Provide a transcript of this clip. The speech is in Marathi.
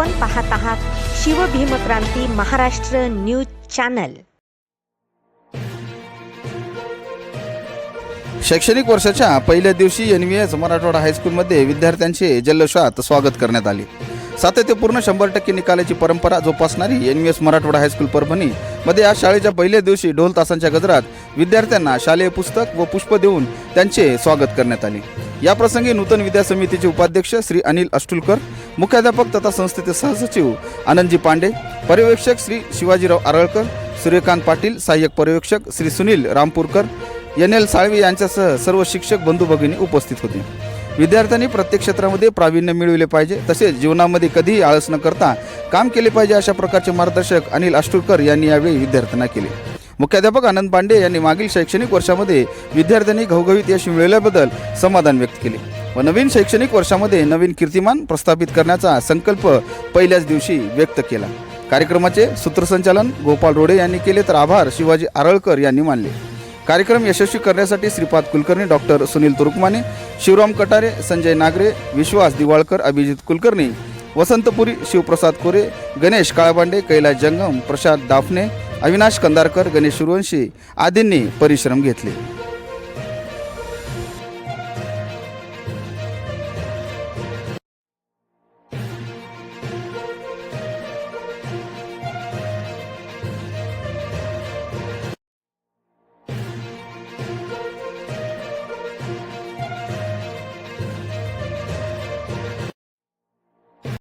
आपण पाहत आहात शिवभीमक्रांती महाराष्ट्र न्यूज चॅनल. शैक्षणिक वर्षाच्या पहिल्या दिवशी एन व्ही एस मराठवाडा हायस्कूलमध्ये विद्यार्थ्यांचे जल्लोषात स्वागत करण्यात आले. सातत्यपूर्ण शंभर टक्के निकालाची परंपरा जोपासणारी N V S Marathwada high school Parbhani मध्ये आज शाळेच्या पहिल्या दिवशी ढोल तासांच्या गजरात विद्यार्थ्यांना शालेय पुस्तक व पुष्प देऊन त्यांचे स्वागत करण्यात आले. याप्रसंगी नूतन विद्या समितीचे उपाध्यक्ष श्री अनिल अष्टुलकर मुख्याध्यापक तथा संस्थेचे सहसचिव आनंदजी पांडे पर्यवेक्षक श्री शिवाजीराव आरळकर सूर्यकांत पाटील सहाय्यक पर्यवेक्षक श्री सुनील रामपूरकर एन एल साळवे यांच्यासह सर्व शिक्षक बंधू भगिनी उपस्थित होते. विद्यार्थ्यांनी प्रत्येक क्षेत्रामध्ये प्रावीण्य मिळविले पाहिजे तसेच जीवनामध्ये कधीही आळस न करता काम केले पाहिजे अशा प्रकारचे मार्गदर्शक अनिल अष्टुलकर यांनी यावेळी विद्यार्थ्यांना केले. मुख्याध्यापक आनंद पांडे यांनी मागील शैक्षणिक वर्षामध्ये विद्यार्थ्यांनी घवघवीत यश मिळवल्याबद्दल समाधान व्यक्त केले. व नवीन शैक्षणिक वर्षामध्ये नवीन कीर्तिमान प्रस्थापित करण्याचा संकल्प पहिल्याच दिवशी व्यक्त केला. कार्यक्रमाचे सूत्रसंचालन गोपाल रोडे यांनी केले तर आभार शिवाजी आरळकर यांनी मानले. कार्यक्रम यशस्वी करण्यासाठी श्रीपाद कुलकर्णी डॉक्टर सुनील तुरुकमाने शिवराम कटारे संजय नागरे विश्वास दिवाळकर अभिजित कुलकर्णी वसंतपुरी शिवप्रसाद कोरे गणेश काळबांडे कैलास जंगम प्रसाद दाफने अविनाश कंदारकर गणेश सूर्यवंशी आदींनी परिश्रम घेतले.